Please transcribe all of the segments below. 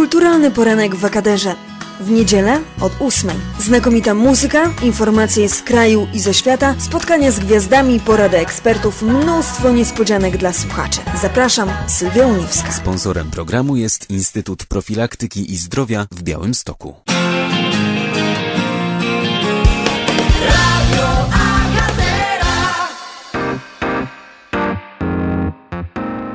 Kulturalny poranek w Akaderze. W niedzielę od ósmej. Znakomita muzyka, informacje z kraju i ze świata, spotkania z gwiazdami, porady ekspertów, mnóstwo niespodzianek dla słuchaczy. Zapraszam, Sylwia Uniewska. Sponsorem programu jest Instytut Profilaktyki i Zdrowia w Białymstoku.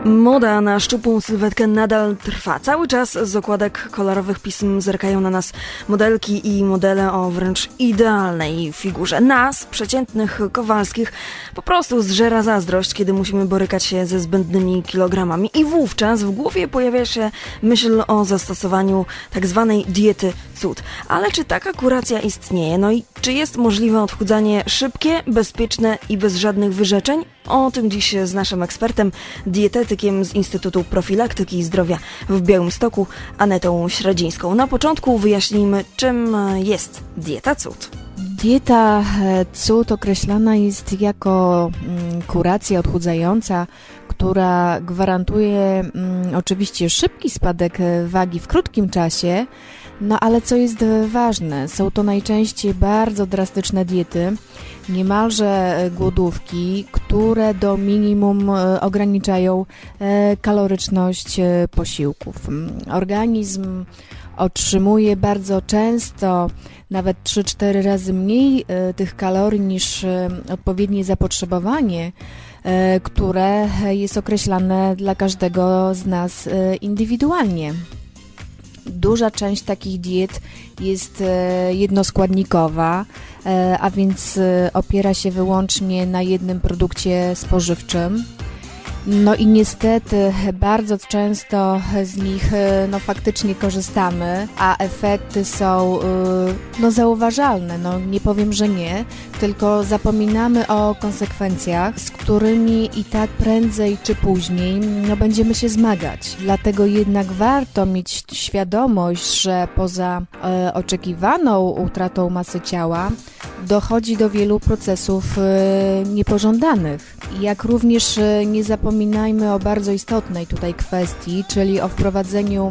Moda na szczupłą sylwetkę nadal trwa. Cały czas z okładek kolorowych pism zerkają na nas modelki i modele o wręcz idealnej figurze. Nas, przeciętnych Kowalskich, po prostu zżera zazdrość, kiedy musimy borykać się ze zbędnymi kilogramami. I wówczas w głowie pojawia się myśl o zastosowaniu tak zwanej diety cud. Ale czy taka kuracja istnieje? No i czy jest możliwe odchudzanie szybkie, bezpieczne i bez żadnych wyrzeczeń? O tym dziś z naszym ekspertem, dietetykiem z Instytutu Profilaktyki i Zdrowia w Białymstoku, Anetą Średzińską. Na początku wyjaśnijmy, czym jest dieta cud. Dieta e, cud określana jest jako mm, kuracja odchudzająca, która gwarantuje mm, oczywiście szybki spadek e, wagi w krótkim czasie, no ale co jest e, ważne, są to najczęściej bardzo drastyczne diety, niemalże e, głodówki, które do minimum e, ograniczają kaloryczność posiłków. Mm, Organizm otrzymuje bardzo często nawet 3-4 razy mniej tych kalorii niż odpowiednie zapotrzebowanie, które jest określane dla każdego z nas indywidualnie. Duża część takich diet jest e, jednoskładnikowa, e, a więc e, opiera się wyłącznie na jednym produkcie spożywczym. No i niestety bardzo często z nich e, no, faktycznie korzystamy, a efekty są e, no, zauważalne. No, nie powiem, że nie, tylko zapominamy o konsekwencjach, z którymi i tak prędzej czy później no, będziemy się zmagać. Dlatego jednak warto mieć świadomość, że poza e, oczekiwaną utratą masy ciała dochodzi do wielu procesów e, niepożądanych. Jak również e, nie zapominajmy o bardzo istotnej tutaj kwestii, czyli o wprowadzeniu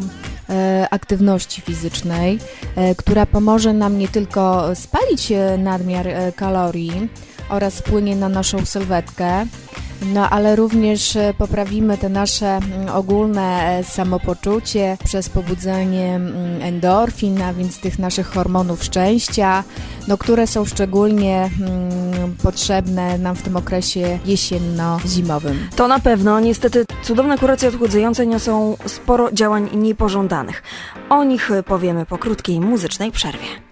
e, aktywności fizycznej, która pomoże nam nie tylko spalić nadmiar kalorii oraz wpłynie na naszą sylwetkę, no ale również e, poprawimy te nasze mm, ogólne e, samopoczucie przez pobudzenie mm, endorfin, a więc tych naszych hormonów szczęścia, no, które są szczególnie mm, potrzebne nam w tym okresie jesienno-zimowym. To na pewno, niestety cudowne kuracje odchudzające niosą sporo działań niepożądanych. O nich powiemy po krótkiej muzycznej przerwie.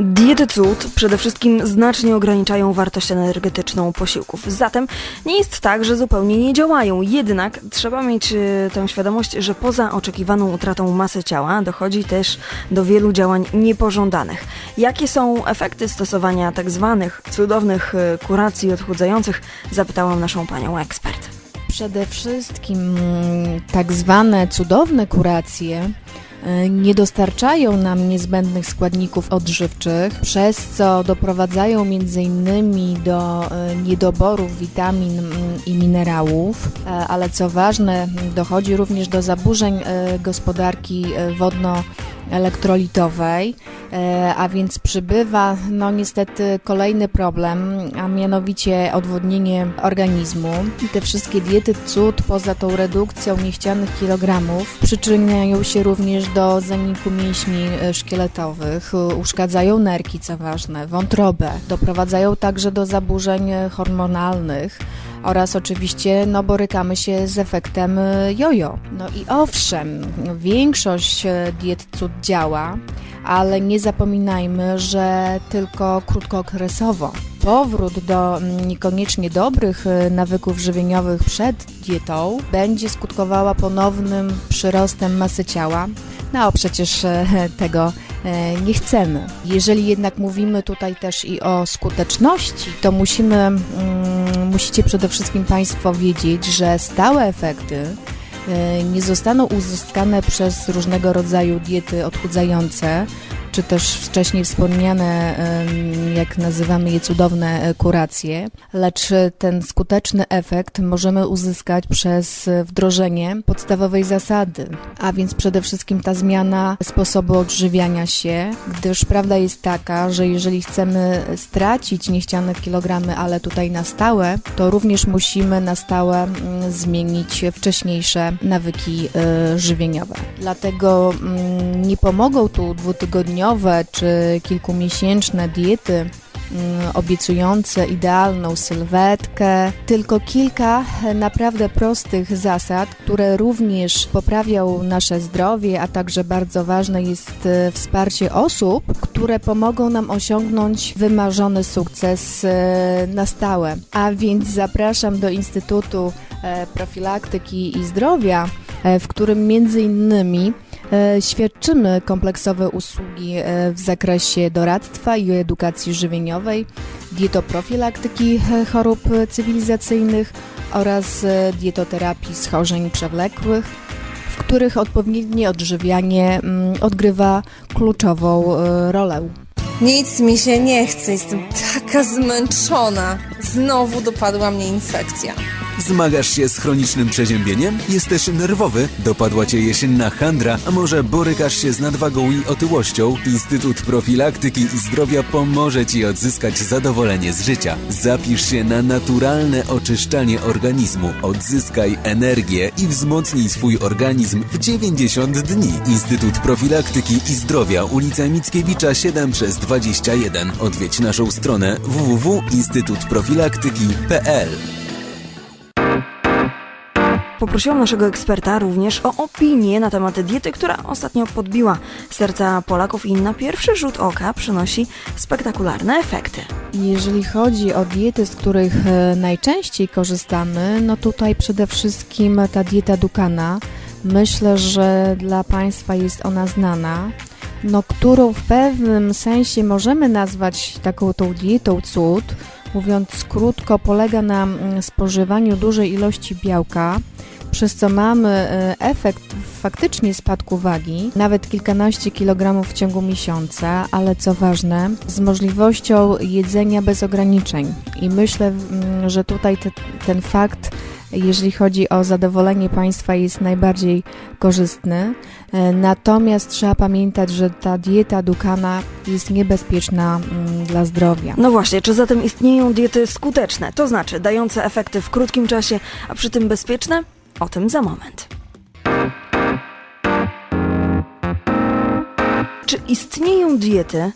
Diety cud przede wszystkim znacznie ograniczają wartość energetyczną posiłków. Zatem nie jest tak, że zupełnie nie działają. Jednak trzeba mieć e, tę świadomość, że poza oczekiwaną utratą masy ciała dochodzi też do wielu działań niepożądanych. Jakie są efekty stosowania tak zwanych cudownych e, kuracji odchudzających? Zapytałam naszą panią ekspert. Przede wszystkim mm, tak zwane cudowne kuracje nie dostarczają nam niezbędnych składników odżywczych, przez co doprowadzają m.in. do e, niedoborów witamin mm, i minerałów, e, ale co ważne, dochodzi również do zaburzeń e, gospodarki e, wodno-elektrolitowej, e, a więc przybywa no niestety kolejny problem, a mianowicie odwodnienie organizmu. I te wszystkie diety cud poza tą redukcją niechcianych kilogramów przyczyniają się również do zaniku mięśni e, szkieletowych, uszkadzają nerki, co ważne, wątrobę, doprowadzają także do zaburzeń e, hormonalnych oraz oczywiście no, borykamy się z efektem jojo. No i owszem, większość diet cud działa, ale nie zapominajmy, że tylko krótkookresowo. Powrót do mm, niekoniecznie dobrych e, nawyków żywieniowych przed dietą będzie skutkowała ponownym przyrostem masy ciała. No a przecież e, tego e, nie chcemy. Jeżeli jednak mówimy tutaj też i o skuteczności, to musimy, mm, musicie przede wszystkim Państwo wiedzieć, że stałe efekty nie zostaną uzyskane przez różnego rodzaju diety odchudzające, czy też wcześniej wspomniane, jak nazywamy je cudowne e, kuracje, lecz ten skuteczny efekt możemy uzyskać przez e, wdrożenie podstawowej zasady, a więc przede wszystkim ta zmiana sposobu odżywiania się, gdyż prawda jest taka, że jeżeli chcemy stracić niechciane kilogramy, ale tutaj na stałe, to również musimy na stałe mm, zmienić wcześniejsze nawyki y, żywieniowe. Dlatego mm, nie pomogą tu dwutygodniowe czy kilkumiesięczne diety mm, obiecujące idealną sylwetkę, tylko kilka naprawdę prostych zasad, które również poprawią nasze zdrowie, a także bardzo ważne jest e, wsparcie osób, które pomogą nam osiągnąć wymarzony sukces e, na stałe. A więc zapraszam do Instytutu e, Profilaktyki i Zdrowia, w którym między innymi Świadczymy kompleksowe usługi e, w zakresie doradztwa i edukacji żywieniowej, dietoprofilaktyki e, chorób cywilizacyjnych oraz e, dietoterapii schorzeń przewlekłych, w których odpowiednie odżywianie mm, odgrywa kluczową e, rolę. Nic mi się nie chce, jestem taka zmęczona. Znowu dopadła mnie infekcja. Zmagasz się z chronicznym przeziębieniem? Jesteś nerwowy? Dopadła cię jesienna handra? A może borykasz się z nadwagą i otyłością? Instytut Profilaktyki i Zdrowia pomoże ci odzyskać zadowolenie z życia. Zapisz się na naturalne oczyszczanie organizmu. Odzyskaj energię i wzmocnij swój organizm w 90 dni. Instytut Profilaktyki i Zdrowia, ulica Mickiewicza 7 przez 21. Odwiedź naszą stronę www.instytutprofilaktyki.pl Poprosiłam naszego eksperta również o opinię na temat diety, która ostatnio podbiła serca Polaków i na pierwszy rzut oka przynosi spektakularne efekty. Jeżeli chodzi o diety, z których e, najczęściej korzystamy, no tutaj przede wszystkim ta dieta Dukana. Myślę, że dla Państwa jest ona znana, no którą w pewnym sensie możemy nazwać taką tą dietą cud. Mówiąc krótko, polega na mm, spożywaniu dużej ilości białka, przez co mamy e, efekt faktycznie spadku wagi, nawet kilkanaście kilogramów w ciągu miesiąca, ale co ważne, z możliwością jedzenia bez ograniczeń. I myślę, mm, że tutaj te, ten fakt, jeżeli chodzi o zadowolenie państwa, jest najbardziej korzystny. E, Natomiast trzeba pamiętać, że ta dieta Dukana jest niebezpieczna mm, dla zdrowia. No właśnie, czy zatem istnieją diety skuteczne, to znaczy dające efekty w krótkim czasie, a przy tym bezpieczne? O tym za moment. Czy istnieją diety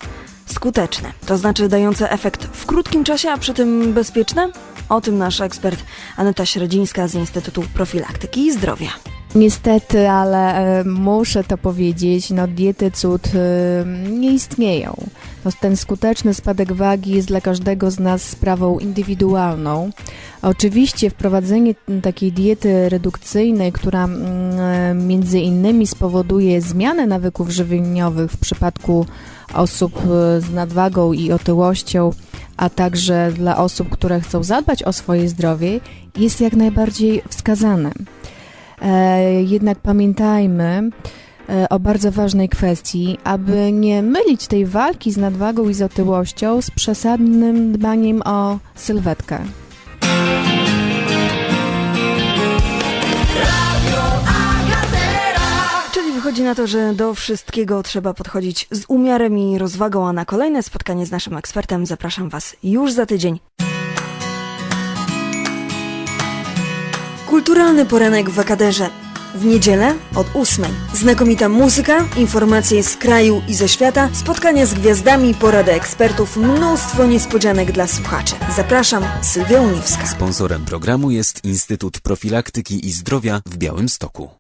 skuteczne, to znaczy dające efekt w krótkim czasie, a przy tym bezpieczne? O tym nasz ekspert Aneta Średzińska z Instytutu Profilaktyki i Zdrowia. Niestety, ale e, muszę to powiedzieć, no diety cud e, nie istnieją. No, ten skuteczny spadek wagi jest dla każdego z nas sprawą indywidualną. Oczywiście wprowadzenie takiej diety redukcyjnej, która e, między innymi spowoduje zmianę nawyków żywieniowych w przypadku osób z nadwagą i otyłością, a także dla osób, które chcą zadbać o swoje zdrowie, jest jak najbardziej wskazane. E, Jednak pamiętajmy e, o bardzo ważnej kwestii, aby nie mylić tej walki z nadwagą i z otyłością z przesadnym dbaniem o sylwetkę. Wychodzi na to, że do wszystkiego trzeba podchodzić z umiarem i rozwagą, a na kolejne spotkanie z naszym ekspertem zapraszam Was już za tydzień. Kulturalny poranek w Akaderze. W niedzielę od ósmej. Znakomita muzyka, informacje z kraju i ze świata, spotkania z gwiazdami, porady ekspertów, mnóstwo niespodzianek dla słuchaczy. Zapraszam, Sylwia Uniwska. Sponsorem programu jest Instytut Profilaktyki i Zdrowia w Białymstoku.